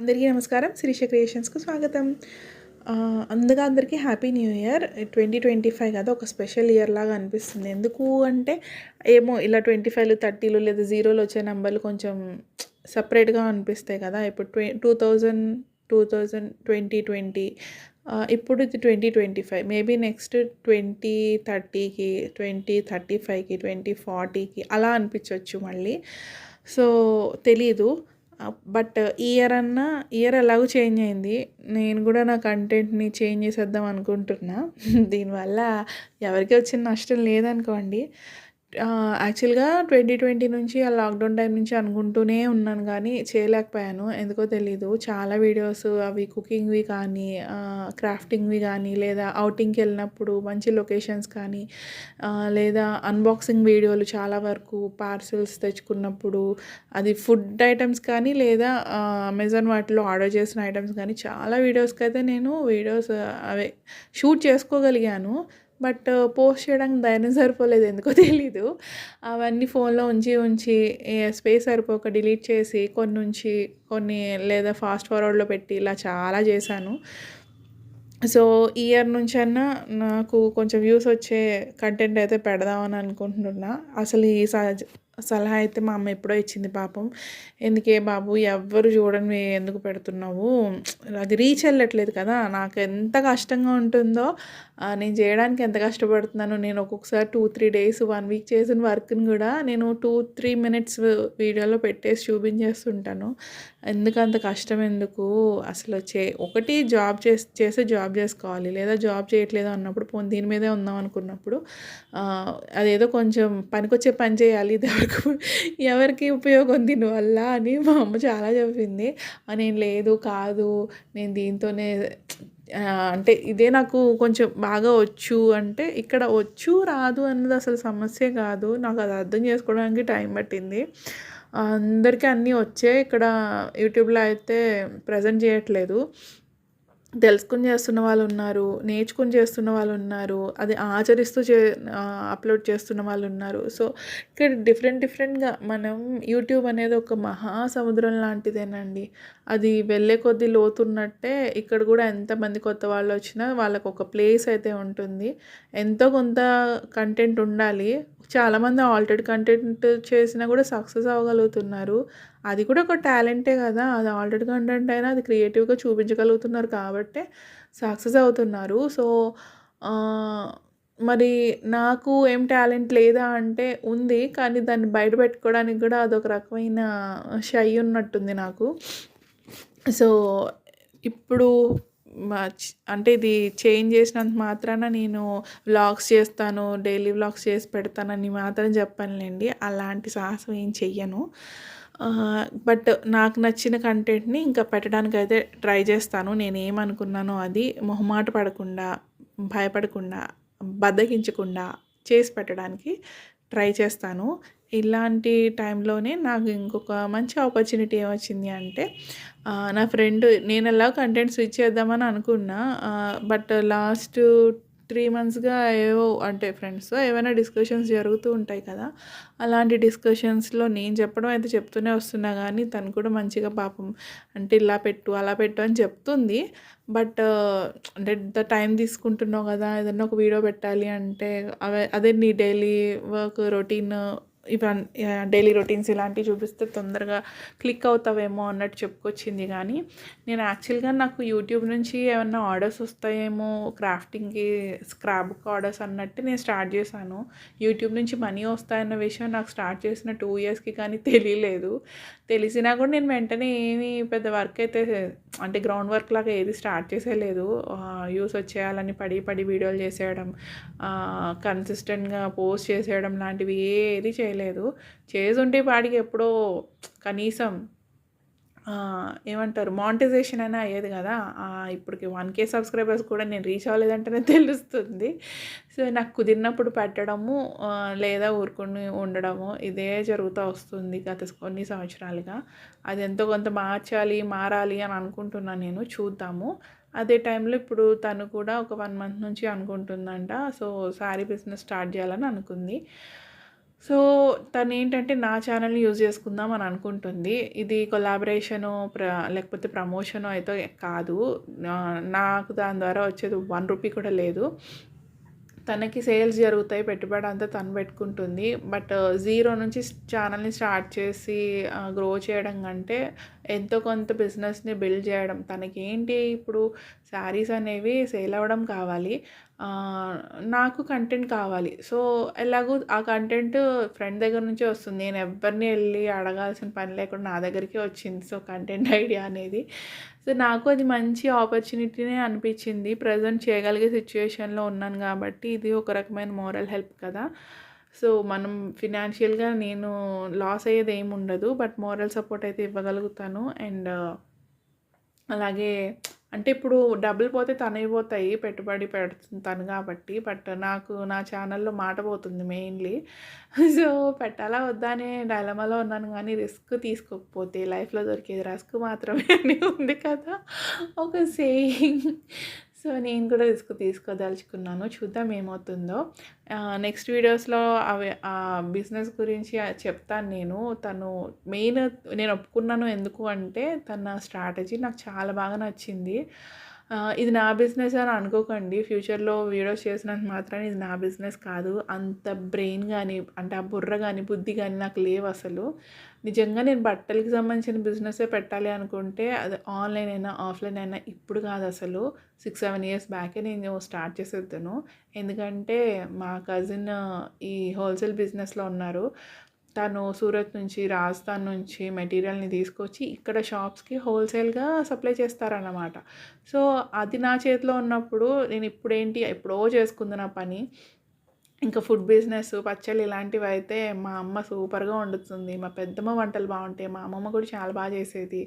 అందరికీ నమస్కారం. శిరీష క్రియేషన్స్కు స్వాగతం. అందుగా అందరికీ happy new year. Twenty twenty five కదా ఒక స్పెషల్ ఇయర్ లాగా అనిపిస్తుంది. ఎందుకు అంటే ఏమో ఇలా ట్వంటీ ఫైవ్లు థర్టీలు లేదా జీరోలు వచ్చే నెంబర్లు కొంచెం సపరేట్గా అనిపిస్తాయి కదా. ఇప్పుడు ట్వే two thousand two thousand twenty twenty ఇప్పుడు ఇది twenty twenty five. Maybe next twenty థర్టీకి ట్వంటీ థర్టీ ఫైవ్కి ట్వంటీ ఫార్టీకి అలా అనిపించవచ్చు మళ్ళీ. సో తెలీదు. బట్ ఇయర్ అన్న ఇయర్ ఎలాగో చేంజ్ అయింది. నేను కూడా నా కంటెంట్ని చేంజ్ చేసేద్దాం అనుకుంటున్నా. దీనివల్ల ఎవరికి వచ్చిన నష్టం లేదనుకోండి. యాక్చువల్గా ట్వంటీ ట్వంటీ నుంచి ఆ లాక్డౌన్ టైం నుంచి అనుకుంటూనే ఉన్నాను కానీ చేయలేకపోయాను. ఎందుకో తెలీదు. చాలా వీడియోస్ అవి కుకింగ్వి కానీ క్రాఫ్టింగ్వి కానీ లేదా అవుటింగ్కి వెళ్ళినప్పుడు మంచి లొకేషన్స్ కానీ లేదా అన్బాక్సింగ్ వీడియోలు చాలా వరకు పార్సిల్స్ తెచ్చుకున్నప్పుడు అది ఫుడ్ ఐటమ్స్ కానీ లేదా అమెజాన్ వాటిలో ఆర్డర్ చేసిన ఐటమ్స్ కానీ చాలా వీడియోస్కి అయితే నేను వీడియోస్ అవే షూట్ చేసుకోగలిగాను. బట్ uh, పోస్ట్ చేయడానికి ధైర్యం సరిపోలేదు ఎందుకో తెలీదు. అవన్నీ ఫోన్లో ఉంచి ఉంచి స్పేస్ సరిపోక డిలీట్ చేసి కొన్ని ఉంచి కొన్ని లేదా ఫాస్ట్ ఫార్వర్డ్లో పెట్టి ఇలా చాలా చేశాను. సో ఇయర్ నుంచి అన్నా నాకు కొంచెం వ్యూస్ వచ్చే కంటెంట్ అయితే పెడదామని అనుకుంటున్నా. అసలు ఈ సహజ సలహా అయితే మా అమ్మ ఎప్పుడో ఇచ్చింది పాపం. ఎందుకే బాబు ఎవ్వరు చూడని ఎందుకు పెడుతున్నావు? అది రీచ్ వెళ్ళట్లేదు కదా. నాకు ఎంత కష్టంగా ఉంటుందో నేను చేయడానికి ఎంత కష్టపడుతున్నాను నేను ఒక్కొక్కసారి two three days one week చేసిన వర్క్ని కూడా నేను టూ త్రీ మినిట్స్ వీడియోలో పెట్టేసి చూపించేస్తుంటాను. ఎందుకు అంత కష్టం ఎందుకు? అసలు చే ఒకటి జాబ్ చేసి చేస్తే జాబ్ చేసుకోవాలి లేదా జాబ్ చేయట్లేదు అన్నప్పుడు పోనీ దీని మీదే ఉందాం అనుకున్నప్పుడు అదేదో కొంచెం పనికొచ్చే పని చేయాలి ఇది ఎవరికి ఎవరికి ఉపయోగం దీనివల్ల అని మా అమ్మ చాలా చెప్పింది. నేను లేదు కాదు నేను దీంతోనే అంటే ఇదే నాకు కొంచెం బాగా వచ్చు అంటే ఇక్కడ వచ్చు రాదు అన్నది అసలు సమస్య కాదు. నాకు అది అర్థం చేసుకోవడానికి టైం పట్టింది. అందరికీ అన్నీ వచ్చే ఇక్కడ యూట్యూబ్లో అయితే ప్రజెంట్ చేయట్లేదు. తెలుసుకుని చేస్తున్న వాళ్ళు ఉన్నారు నేర్చుకుని చేస్తున్న వాళ్ళు ఉన్నారు అది ఆచరిస్తూ చే అప్లోడ్ చేస్తున్న వాళ్ళు ఉన్నారు సో ఇక్కడ డిఫరెంట్ డిఫరెంట్గా మనం యూట్యూబ్ అనేది ఒక మహా సముద్రం లాంటిదేనండి. అది వెళ్ళే కొద్దీ లోతున్నట్టే ఇక్కడ కూడా ఎంతమంది కొత్త వాళ్ళు వచ్చినా వాళ్ళకు ఒక ప్లేస్ అయితే ఉంటుంది. ఎంతో కొంత కంటెంట్ ఉండాలి. చాలామంది ఆల్రెడీ కంటెంట్ చేసినా కూడా సక్సెస్ అవ్వగలుగుతున్నారు. అది కూడా ఒక టాలెంటే కదా. అది ఆల్రెడీ కంటెంట్ అయినా అది క్రియేటివ్గా చూపించగలుగుతున్నారు కాబట్టే సక్సెస్ అవుతున్నారు. సో మరి నాకు ఏం టాలెంట్ లేదా అంటే ఉంది. కానీ దాన్ని బయట పెట్టుకోవడానికి కూడా అదొక రకమైన షై ఉన్నట్టుంది నాకు. సో ఇప్పుడు అంటే ఇది చేంజ్ చేసినంత మాత్రాన నేను వ్లాగ్స్ చేస్తాను డైలీ వ్లాగ్స్ చేసి పెడతానని మాత్రం చెప్పనులేండి. అలాంటి సాహసం ఏం చెయ్యను. బట్ నాకు నచ్చిన కంటెంట్ని ఇంకా పెట్టడానికి అయితే ట్రై చేస్తాను. నేను ఏమనుకున్నానో అది మొహమాట పడకుండా భయపడకుండా బద్దకించకుండా చేసి పెట్టడానికి ట్రై చేస్తాను. ఇలాంటి టైంలోనే నాకు ఇంకొక మంచి ఆపర్చునిటీ ఏమొచ్చింది అంటే నా ఫ్రెండ్ నేను ఎలా కంటెంట్ స్విచ్ చేద్దామని అనుకున్నా బట్ లాస్ట్ త్రీ మంత్స్గా ఏవో అంటే ఫ్రెండ్స్ ఏమైనా డిస్కషన్స్ జరుగుతూ ఉంటాయి కదా అలాంటి డిస్కషన్స్లో నేను చెప్పడం అయితే చెప్తూనే వస్తున్నా కానీ తను కూడా మంచిగా పాపం అంటే ఇలా పెట్టు అలా పెట్టు అని చెప్తుంది. బట్ అంటే ఇంత టైం తీసుకుంటున్నావు కదా ఏదన్నా ఒక వీడియో పెట్టాలి అంటే అవే అదే నీ డైలీ వర్క్ రొటీన్ ఇవన్నీ డైలీ రొటీన్స్ ఇలాంటివి చూపిస్తే తొందరగా క్లిక్ అవుతావేమో అన్నట్టు చెప్పుకొచ్చింది కానీ నేను యాక్చువల్గా నాకు యూట్యూబ్ నుంచి ఏమన్నా ఆర్డర్స్ వస్తాయేమో క్రాఫ్టింగ్కి స్క్రాప్ ఆర్డర్స్ అన్నట్టు నేను స్టార్ట్ చేశాను. యూట్యూబ్ నుంచి మనీ వస్తాయన్న విషయం నాకు స్టార్ట్ చేసిన టూ ఇయర్స్కి కానీ తెలియలేదు. తెలిసినా కూడా నేను వెంటనే ఏమీ పెద్ద వర్క్ అయితే అంటే గ్రౌండ్ వర్క్ లాగా ఏది స్టార్ట్ చేసేయలేదు యూస్ వచ్చేయాలని పడి పడి వీడియోలు చేసేయడం కన్సిస్టెంట్గా పోస్ట్ చేసేయడం లాంటివి ఏది చేయలేదు. చేసుంటే పాడికి ఎప్పుడో కనీసం ఏమంటారు మానిటైజేషన్ అయినా అయ్యేది కదా. ఇప్పటికి వన్ కే సబ్స్క్రైబర్స్ కూడా నేను రీచ్ అవ్వలేదంటేనే తెలుస్తుంది. సో నాకు కుదిరినప్పుడు పెట్టడము లేదా ఊరుకొని ఉండడము ఇదే జరుగుతూ వస్తుంది గత కొన్ని సంవత్సరాలుగా. అది ఎంతో కొంత మార్చాలి మారాలి అని అనుకుంటున్నాను నేను చూద్దాము. అదే టైంలో ఇప్పుడు తను కూడా ఒక వన్ మంత్ నుంచి అనుకుంటుందంట. సో శారీ బిజినెస్ స్టార్ట్ చేయాలని అనుకుంది. సో తను ఏంటంటే నా ఛానల్ని యూజ్ చేసుకుందాం అని అనుకుంటుంది. ఇది కొలాబరేషను ప్ర లేకపోతే ప్రమోషను అయితే కాదు. నాకు దాని ద్వారా వచ్చేది వన్ రూపీ కూడా లేదు. తనకి సేల్స్ జరుగుతాయి పెట్టుబడి అంతా తను పెట్టుకుంటుంది. బట్ జీరో నుంచి ఛానల్ని స్టార్ట్ చేసి గ్రో చేయడం కంటే ఎంతో కొంత బిజినెస్ని బిల్డ్ చేయడం. తనకి ఏంటి ఇప్పుడు శారీస్ అనేవి సేల్ అవ్వడం కావాలి. నాకు కంటెంట్ కావాలి. సో ఎలాగో ఆ కంటెంట్ ఫ్రెండ్ దగ్గర నుంచే వస్తుంది. నేను ఎవరిని వెళ్ళి అడగాల్సిన పని లేకుండా నా దగ్గరికి వచ్చింది. సో కంటెంట్ ఐడియా అనేది. సో నాకు అది మంచి ఆపర్చునిటీనే అనిపించింది. ప్రజెంట్ చేయగలిగే సిచ్యువేషన్లో ఉన్నాను కాబట్టి ఇది ఒక రకమైన మోరల్ హెల్ప్ కదా. సో మనం ఫినాన్షియల్గా నేను లాస్ అయ్యేది ఏమి ఉండదు బట్ మోరల్ సపోర్ట్ అయితే ఇవ్వగలుగుతాను. అండ్ uh, అలాగే అంటే ఇప్పుడు డబ్బులు పోతే తనవి పోతాయి పెట్టుబడి పెడుతుంది తను కాబట్టి బట్ నాకు నా ఛానల్లో మాట పోతుంది మెయిన్లీ సో పెట్టాలా వద్దా అనే డైలమాలో ఉన్నాను కానీ రిస్క్ తీసుకోకపోతే లైఫ్లో దొరికేది రిస్క్ మాత్రమే అని ఉంది కదా. ఒక సేయింగ్ సో నేను కూడా రిస్క్ తీసుకోదలుచుకున్నాను. చూద్దాం ఏమవుతుందో. నెక్స్ట్ వీడియోస్లో అవి ఆ బిజినెస్ గురించి చెప్తాను నేను. తను మెయిన్ నేను ఒప్పుకున్నాను ఎందుకు అంటే తన స్ట్రాటజీ నాకు చాలా బాగా నచ్చింది. ఇది నా బిజినెస్ అని అనుకోకండి. ఫ్యూచర్లో వీడియోస్ చేసినంత మాత్రం ఇది నా బిజినెస్ కాదు. అంత బ్రెయిన్ కానీ అంటే ఆ బుర్ర కానీ బుద్ధి కానీ నాకు లేవు అసలు. నిజంగా నేను బట్టలకి సంబంధించిన బిజినెసే పెట్టాలి అనుకుంటే అది ఆన్లైన్ అయినా ఆఫ్లైన్ అయినా ఇప్పుడు కాదు అసలు. సిక్స్ సెవెన్ ఇయర్స్ బ్యాకే నేను స్టార్ట్ చేసేద్దాను. ఎందుకంటే మా కజిన్ ఈ హోల్సేల్ బిజినెస్లో ఉన్నారు. తను సూరత్ నుంచి రాజస్థాన్ నుంచి మెటీరియల్ని తీసుకొచ్చి ఇక్కడ షాప్స్కి హోల్సేల్గా సప్లై చేస్తారన్నమాట. సో అది నా చేతిలో ఉన్నప్పుడు నేను ఇప్పుడేంటి ఎప్పుడో చేసుకుంది నా పని. ఇంకా ఫుడ్ బిజినెస్ పచ్చళ్ళు ఇలాంటివి అయితే మా అమ్మ సూపర్గా వండుతుంది. మా పెద్దమ్మ వంటలు బాగుంటాయి. మా అమ్మమ్మ కూడా చాలా బాగా చేసేది.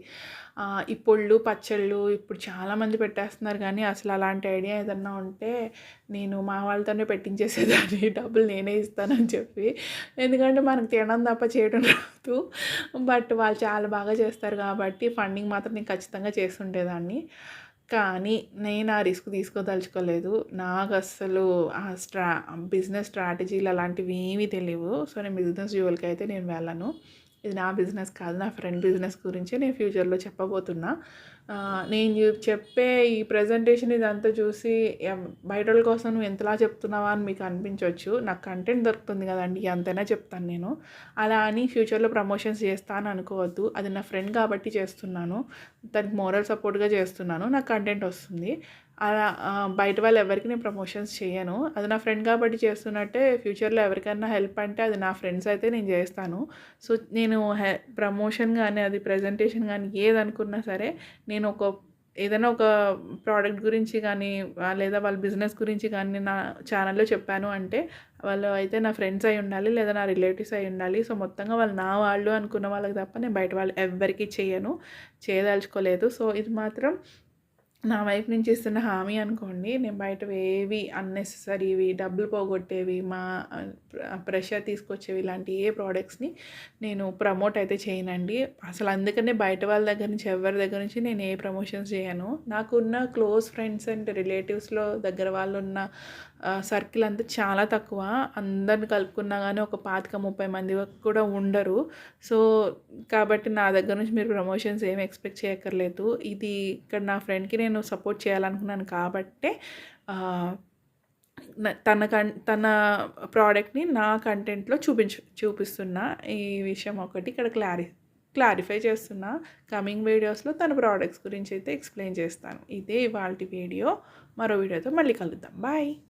ఈ పొళ్ళు పచ్చళ్ళు ఇప్పుడు చాలామంది పెట్టేస్తున్నారు కానీ అసలు అలాంటి ఐడియా ఏదన్నా ఉంటే నేను మా వాళ్ళతోనే పెట్టించేసేదాన్ని. డబ్బులు నేనే ఇస్తానని చెప్పి. ఎందుకంటే మనకు తినడం తప్ప చేయడం రాదు. బట్ వాళ్ళు చాలా బాగా చేస్తారు కాబట్టి ఫండింగ్ మాత్రం నేను ఖచ్చితంగా చేస్తుండేదాన్ని. కానీ నేను ఆ రిస్క్ తీసుకోదలుచుకోలేదు. నాకు అస్సలు ఆ స్ట్రా బిజినెస్ స్ట్రాటజీలు అలాంటివి ఏమీ తెలియవు. సో నేను బిజినెస్ జోలికి అయితే నేను వెళ్ళను. ఇది నా బిజినెస్ కాదు నా ఫ్రెండ్ బిజినెస్ గురించే నేను ఫ్యూచర్లో చెప్పబోతున్నా. నేను చెప్పే ఈ ప్రజెంటేషన్ ఇదంతా చూసి ఎం- బయట వాళ్ళ కోసం నువ్వు ఎంతలా చెప్తున్నావా అని మీకు అనిపించవచ్చు నాకు కంటెంట్ దొరుకుతుంది కదండి అంతైనా చెప్తాను నేను. అలా అని ఫ్యూచర్లో ప్రమోషన్స్ చేస్తాను అనుకోవద్దు. అది నా ఫ్రెండ్ కాబట్టి చేస్తున్నాను. దానికి మోరల్ సపోర్ట్గా చేస్తున్నాను. నాకు కంటెంట్ వస్తుంది. అలా బయట వాళ్ళు ఎవరికి నేను ప్రమోషన్స్ చేయను. అది నా ఫ్రెండ్ కాబట్టి చేస్తున్నట్టే ఫ్యూచర్లో ఎవరికైనా హెల్ప్ అంటే అది నా ఫ్రెండ్స్ అయితే నేను చేస్తాను. సో నేను హె ప్రమోషన్ కానీ అది ప్రజెంటేషన్ కానీ ఏదనుకున్నా సరే నేను నేను ఒక ఏదైనా ఒక ప్రోడక్ట్ గురించి కానీ లేదా వాళ్ళ బిజినెస్ గురించి కానీ నా ఛానల్లో చెప్పాను అంటే వాళ్ళు అయితే నా ఫ్రెండ్స్ అయి ఉండాలి లేదా నా రిలేటివ్స్ అయి ఉండాలి. సో మొత్తంగా వాళ్ళు నా వాళ్ళు అనుకున్న వాళ్ళకి తప్ప నేను బయట వాళ్ళు ఎవ్వరికీ చేయను. చేయదలుచుకోలేదు. సో ఇది మాత్రం నా వైపు నుంచి ఇస్తున్న హామీ అనుకోండి నేను బయట ఏవి అన్నెసెసరీవి డబ్బులు పోగొట్టేవి మా ప్రెషర్ తీసుకొచ్చేవి ఇలాంటి ఏ ప్రోడక్ట్స్ని నేను ప్రమోట్ అయితే చేయనండి. అసలు అందుకనే బయట వాళ్ళ దగ్గర నుంచి ఎవరి దగ్గర నుంచి నేను ఏ ప్రమోషన్స్ చేయను. నాకున్న క్లోజ్ ఫ్రెండ్స్ అండ్ రిలేటివ్స్లో దగ్గర వాళ్ళు ఉన్న సర్కిల్ అంతా చాలా తక్కువ. అందరిని కలుపుకున్నా కానీ ఒక పాతిక ముప్పై మంది వరకు కూడా ఉండరు. సో కాబట్టి నా దగ్గర నుంచి మీరు ప్రమోషన్స్ ఏమి ఎక్స్పెక్ట్ చేయక్కర్లేదు. ఇది ఇక్కడ నా ఫ్రెండ్కి నేను నేను సపోర్ట్ చేయాలనుకున్నాను కాబట్టే తన కన్ తన ప్రోడక్ట్ని నా కంటెంట్లో చూపించు చూపిస్తున్నా. ఈ విషయం ఒకటి ఇక్కడ క్లారి క్లారిఫై చేస్తున్నా. కమింగ్ వీడియోస్లో తన ప్రోడక్ట్స్ గురించి అయితే ఎక్స్ప్లెయిన్ చేస్తాను. ఇదే ఇవాళ వీడియో. మరో వీడియోతో మళ్ళీ కలుద్దాం. బాయ్!